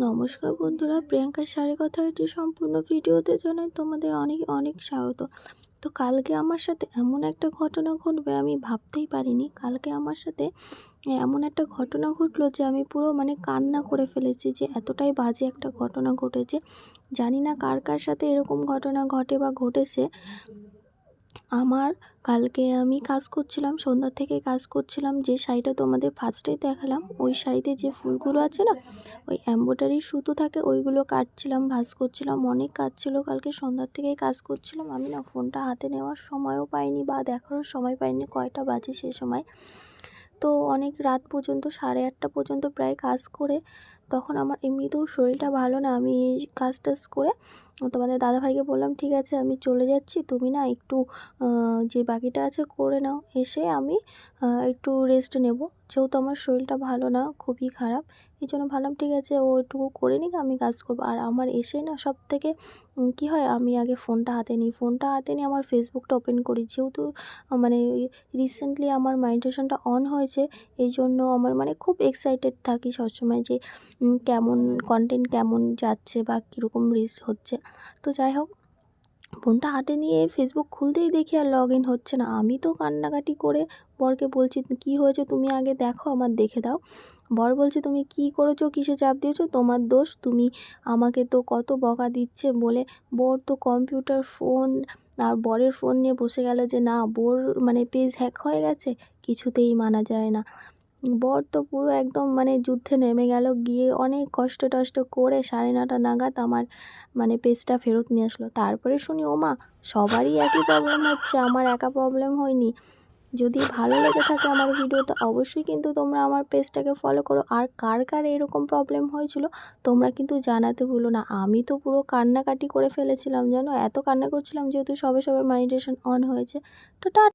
নমস্কার বন্ধুরা প্রিয়াঙ্কার শাড়ি কথা এটি সম্পূর্ণ ভিডিওতে জানাই তোমাদের অনেক অনেক স্বাগত। তো কালকে আমার সাথে এমন একটা ঘটনা ঘটবে আমি ভাবতেই পারিনি। কালকে আমার সাথে এমন একটা ঘটনা ঘটলো যে আমি পুরো মানে কান্না করে ফেলেছি যে এতটাই বাজে একটা ঘটনা ঘটেছে। জানি না কার কার সাথে এরকম ঘটনা ঘটে বা ঘটেছে। আমার কালকে আমি কাজ করছিলাম সন্ধ্যা থেকে কাজ করছিলাম, যে শাড়িটা তোমাদের ফার্স্টেই দেখালাম, ওই শাড়িতে যে ফুলগুলো আছে না, ওই এম্ব্রয়ডারি সুতো থাকে, ওইগুলো কাটছিলাম, ভাজ করছিলাম, অনেক কাজ ছিল, কালকে সন্ধ্যার থেকেই কাজ করছিলাম, আমি না ফোনটা হাতে নেওয়ার সময়ও পাইনি বা দেখারও সময় পাইনি, কয়টা বাজে সে সময়। তো অনেক রাত পর্যন্ত, সাড়ে আটটা পর্যন্ত প্রায় কাজ করে তখন আমার এমনিতেও শরীরটা ভালো না। আমি কাজ টাজ করে তোমাদের দাদাভাইকে বললাম, ঠিক আছে, আমি চলে যাচ্ছি। তুমি না একটু যে বাকিটা আছে করে নাও। এসে আমি একটু রেস্ট নেব। যেহেতু আমার শরীরটা ভালো না, খুবই খারাপ, এই জন্য ভাবলাম, ঠিক আছে, ও একটু করে নিক, আমি কাজ করব। আর আমার এসেই না সব থেকে কী হয়, আমি আগে ফোনটা হাতে নিই। ফোনটা হাতে নিয়ে আমার ফেসবুকটা ওপেন করি। যেহেতু মানে রিসেন্টলি আমার মেডিটেশনটা অন হয়েছে, এই জন্য আমার মানে খুব এক্সাইটেড থাকি সবসময় যে কেমন কন্টেন্ট কেমন যাচ্ছে বা কীরকম রিচ হচ্ছে। তো যাই হোক, ফোনটা হাতে নিয়ে ফেসবুক খুলতেই দেখি আর লগ ইন হচ্ছে না। আমি তো কান্নাকাটি করে বরকে বলছি, কী হয়েছে তুমি আগে দেখো, আমার দেখে দাও। বর বলছে, তুমি কী করেছ? কিসে চাপ দিয়েছ? তোমার দোষ। তুমি আমাকে তো কত বকা দিচ্ছে বলে বর তো কম্পিউটার ফোন আর বরের ফোন নিয়ে বসে গেল যে, না, বোর মানে পেজ হ্যাক হয়ে গেছে। কিছুতেই মানা যায় না। বর তো পুরো একদম মানে যুদ্ধে নেমে গেল। গিয়ে অনেক কষ্ট টষ্ট করে সাড়ে নটা নাগাদ আমার মানে পেজটা ফেরত নিয়ে আসলো। তারপরে শুনি ও মা সবারই একই প্রবলেম হচ্ছে। আমার একা প্রবলেম হয়নি। যদি ভালো লেগে থাকে আমার ভিডিওটা অবশ্যই কিন্তু তোমরা আমার পেজটাকে ফলো করো। আর কার কার এরকম প্রবলেম হয়েছিল, তোমরা কিন্তু জানাতে ভুলো না। আমি তো পুরো কান্নাকাটি করে ফেলেছিলাম, জানো? এত কান্না করছিলাম যেহেতু সবে সবে মেডিটেশন অন হয়েছে। তো টা